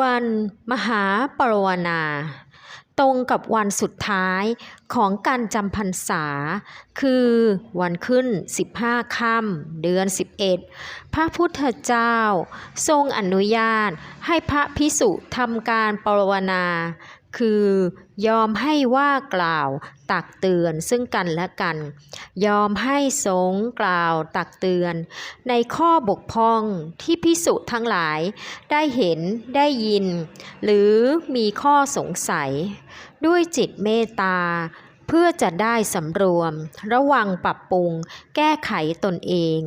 วันมหาปรวนา ตรงกับวันสุดท้ายของการจำพรรษา คือวันขึ้น 15ค่ำเดือน 11 พระพุทธเจ้า ทรงอนุญาตให้พระพิสุทำการปรวนา คือยอมให้ว่ากล่าวตักเตือนซึ่งกันและกัน ยอมให้สงกล่าวตักเตือน ในข้อบกพร่องที่พิสุทั้งหลายได้เห็นได้ยิน หรือมีข้อสงสัย ด้วยจิตเมตตาเพื่อจะได้สำรวม ระวังปรับปรุง แก้ไขตนเอง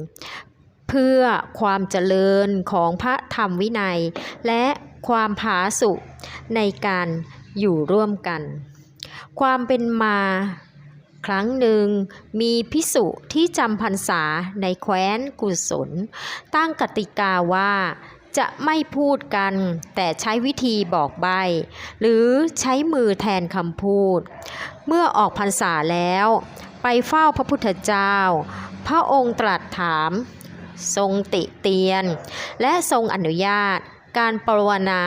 เพื่อความเจริญของพระธรรมวินัย และความผาสุกในการ อยู่ร่วมกัน ความเป็นมาครั้งหนึ่งมีพิสุที่จำพรรษาในแคว้นกุศล ตั้งกติกาว่าจะไม่พูดกัน แต่ใช้วิธีบอกใบ หรือใช้มือแทนคำพูด เมื่อออกพรรษาแล้ว ไปเฝ้าพระพุทธเจ้า พระองค์ตรัสถาม ทรงติเตียน และทรงอนุญาตการปรวนา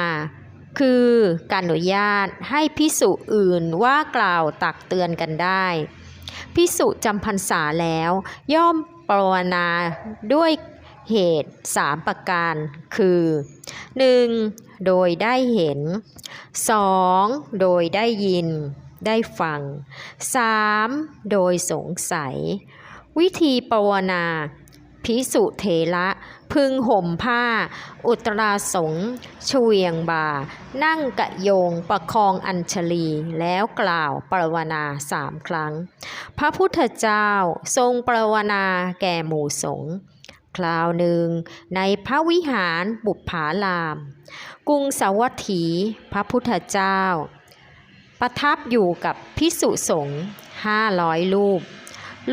คือการอนุญาตให้พิสุอื่นว่ากล่าวตักเตือนกันได้พิสุจำพรรษาแล้ว ย่อมปรวนาด้วยเหตุสามประการ คือ 1. โดยได้เห็น 2. โดยได้ยิน ได้ฟัง 3. โดยสงสัย วิธีปรวนา พิสุเทระพึงห่มผ้า อุตราสงเฉวียงบา นั่งกะโยงประคองอัญชลีแล้วกล่าวปรวนาสามครั้ง พระพุทธเจ้าทรงปรวนาแก่หมู่สงฆ์คราวหนึ่ง ในพระวิหารบุปผาราม กรุงสาวัตถี พระพุทธเจ้า ประทับอยู่กับพิสุสงฆ์ห้าร้อยรูป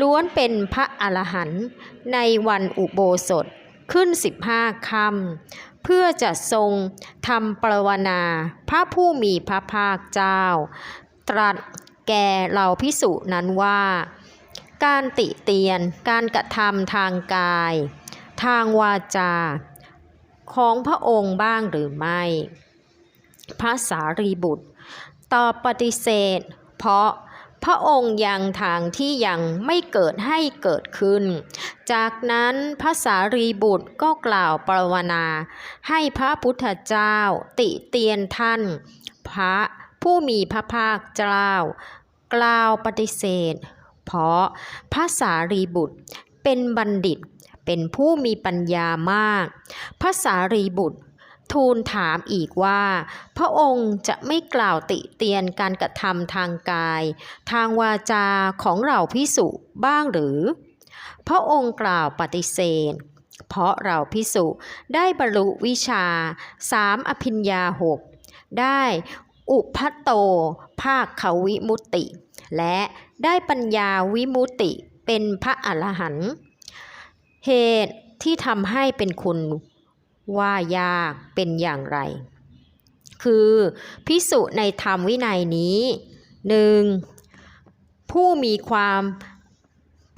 ล้วนเป็นพระอรหันต์ในวันอุโบสถขึ้นสิบห้าค่ำเพื่อจะทรงทำปรวนาพระผู้มีพระภาคเจ้า ตรัสแก่เราพิสุนั้นว่า การติเตียนการกระทำทางกาย ทางวาจา ของพระองค์บ้างหรือไม่ พระสารีบุตรตอบปฏิเสธ เพราะ พระองค์ยังทางที่ยังไม่เกิดให้เกิดขึ้น จากนั้นพระสารีบุตรก็กล่าวปรวนา ให้พระพุทธเจ้าติเตียนท่าน พระผู้มีพระภาคเจ้ากล่าวปฏิเสธ เพราะพระสารีบุตรเป็นบัณฑิตเป็นผู้มีปัญญามาก พระสารีบุตร ทูลถามอีกว่า พระองค์จะไม่กล่าวติเตียนการกระทำทางกาย ทางวาจาของเราพิสุบ้างหรือ พระองค์กล่าวปฏิเสธ เพราะเราพิสุได้บรรลุวิชาสามอภิญญาหกได้อุพัตโต ภาคขาวิมุตติ และได้ปัญญาวิมุตติเป็นพระอรหันต์เหตุที่ทำให้เป็นคุณ ว่ายากเป็นอย่างไร คือพิสุในธรรมวินัยนี้หนึ่งผู้มีความ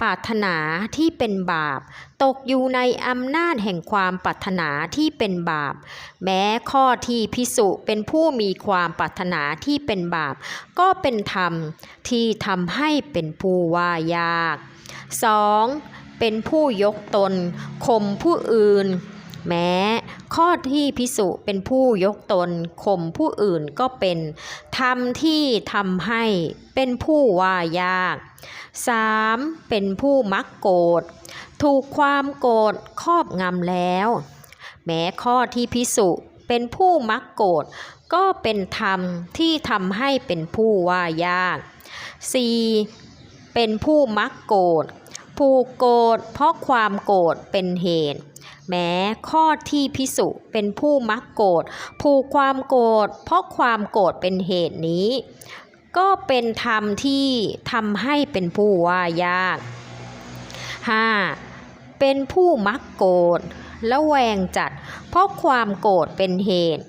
ปรารถนาที่เป็นบาป ตกอยู่ในอำนาจแห่งความปรารถนาที่เป็นบาป แม้ข้อที่พิสุเป็นผู้มีความปรารถนาที่เป็นบาป ก็เป็นธรรมที่ทำให้เป็นผู้ว่ายาก 2. เป็นผู้ยกตนข่มผู้อื่น แม้ ข้อที่พิสุเป็นผู้ยกตนข่มผู้อื่นก็เป็นธรรมที่ทำให้เป็นผู้ว่ายาก 3. เป็นผู้มักโกรธถูกความโกรธครอบงำแล้ว แม้ข้อที่พิสุเป็นผู้มักโกรธก็เป็นธรรมที่ทำให้เป็นผู้ว่ายาก 4. เป็นผู้มักโกรธ ผูกโกรธเพราะความโกรธเป็นเหตุ แม้ข้อที่พิสุเป็นผู้มักโกรธผูกความโกรธเพราะความโกรธเป็นเหตุนี้ ก็เป็นธรรมที่ทำให้เป็นผู้ว่ายาก 5. เป็นผู้มักโกรธและแวงจัด เพราะความโกรธเป็นเหตุ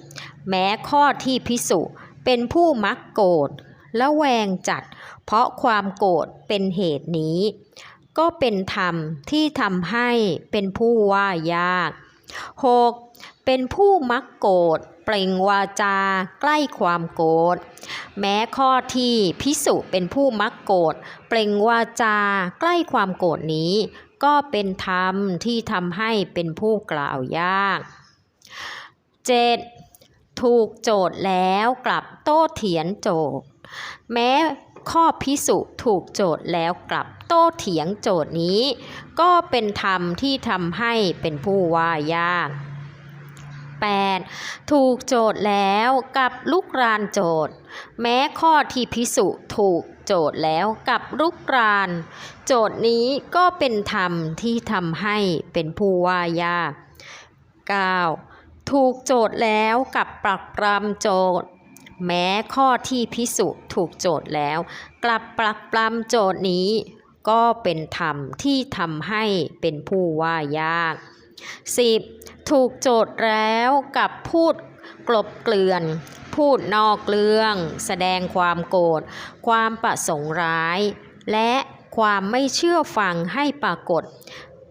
แม้ข้อที่พิสุเป็นผู้มักโกรธและแวงจัด เพราะความโกรธเป็นเหตุนี้ ก็เป็นธรรมที่ทำให้เป็นผู้ว่ายาก 6. เป็นผู้มักโกรธเปล่งวาจาใกล้ความโกรธแม้ข้อที่พิสุเป็นผู้มักโกรธเปล่งวาจาใกล้ความโกรธนี้ ก็เป็นธรรมที่ทำให้เป็นผู้กล่าวยาก 7. ถูกโจทย์แล้วกลับโต้เถียงโจทย์แม้ ข้อพิสุถูกโจทย์แล้วกลับโต้เถียงโจทย์นี้ ก็เป็นธรรมที่ทำให้เป็นผู้ว่ายาก 8. ถูกโจทย์แล้วกับลุกรานโจทย์ แม้ข้อที่พิสุถูกโจทย์แล้วกับลุกราน โจทย์นี้ก็เป็นธรรมที่ทำให้เป็นผู้ว่ายาก 9. ถูกโจทย์แล้วกับปรักปรำโจทย์ แม้ข้อที่พิสุถูกโจทย์แล้ว กลับปรักปรำโจทย์นี้ ก็เป็นธรรมที่ทำให้เป็นผู้ว่ายาก 10. ถูกโจทย์แล้วกับพูดกลบเกลื่อน พูดนอกเรื่อง แสดงความโกรธ ความประสงค์ร้าย และความไม่เชื่อฟังให้ปรากฏ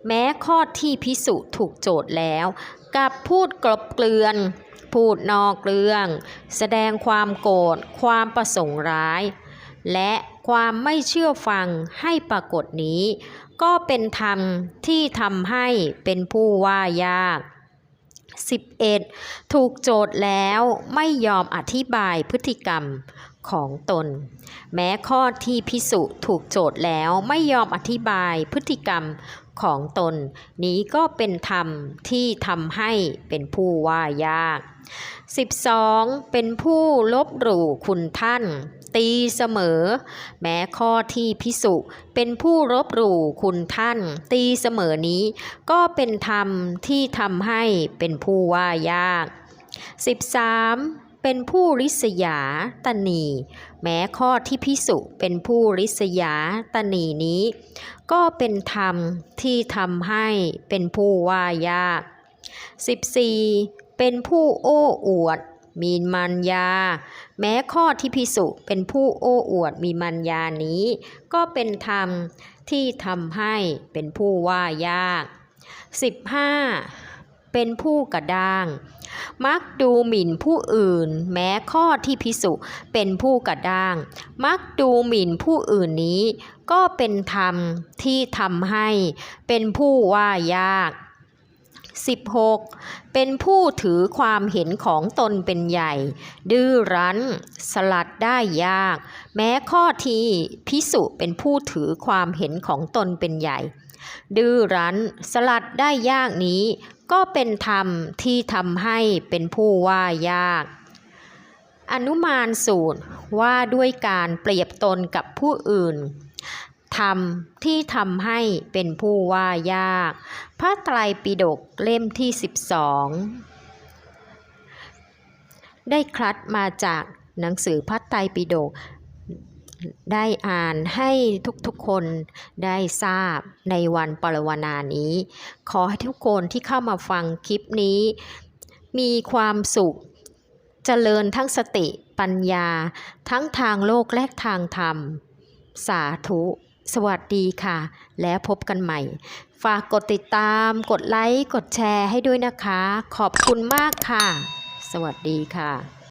แม้ข้อที่พิสุถูกโจทย์แล้ว กับพูดกลบเกลื่อน พูดนอกเรื่อง แสดงความโกรธ ความประสงค์ร้าย และความไม่เชื่อฟังให้ปรากฏนี้ ก็เป็นธรรมที่ทำให้เป็นผู้ว่ายาก 11. ถูกโจทย์แล้วไม่ยอมอธิบายพฤติกรรมของตน แม้ข้อที่พิสุถูกโจทย์แล้วไม่ยอมอธิบายพฤติกรรมของตน นี้ก็เป็นธรรมที่ทำให้เป็นผู้ว่ายาก 12. เป็นผู้ลบหลู่คุณท่าน ตีเสมอ แม้ข้อที่พิสุเป็นผู้รบหลู่คุณท่าน ตีเสมอนี้ ก็เป็นธรรมที่ทำให้เป็นผู้ว่ายาก 13. เป็นผู้ริษยาตนี แม้ข้อที่พิสุเป็นผู้ริษยาตนีนี้ ก็เป็นธรรมที่ทำให้เป็นผู้ว่ายาก 14. เป็นผู้โอ้อวด มีมัญญา แม้ข้อที่พิสุเป็นผู้โอ้อวดมีมัญญานี้ ก็เป็นธรรมที่ทำให้เป็นผู้ว่ายาก 15. เป็นผู้กระด้าง มักดูหมิ่นผู้อื่น แม้ข้อที่พิสุเป็นผู้กระด้าง มักดูหมิ่นผู้อื่นนี้ ก็เป็นธรรมที่ทำให้เป็นผู้ว่ายาก 16. เป็นผู้ถือความเห็นของตนเป็นใหญ่ ดื้อรั้น สลัดได้ยาก แม้ข้อที่พิสุเป็นผู้ถือความเห็นของตนเป็นใหญ่ ดื้อรั้น สลัดได้ยากนี้ ก็เป็นธรรมที่ทำให้เป็นผู้ว่ายาก อนุมานสูตรว่าด้วยการเปรียบตนกับผู้อื่น ธรรมที่ทำให้เป็นผู้ว่ายาก พระไตรปิฎกเล่มที่ 12 ได้คลัดมาจากหนังสือพระไตรปิฎกได้อ่านให้ทุกๆคนได้ทราบในวันปรวนานี้ ขอให้ทุกคนที่เข้ามาฟังคลิปนี้ มีความสุข เจริญทั้งสติปัญญา ทั้งทางโลกและทางธรรม สาธุ สวัสดีค่ะ แล้วพบกันใหม่ ฝากกดติดตาม กดไลค์ กดแชร์ให้ด้วยนะคะ ขอบคุณมากค่ะ สวัสดีค่ะ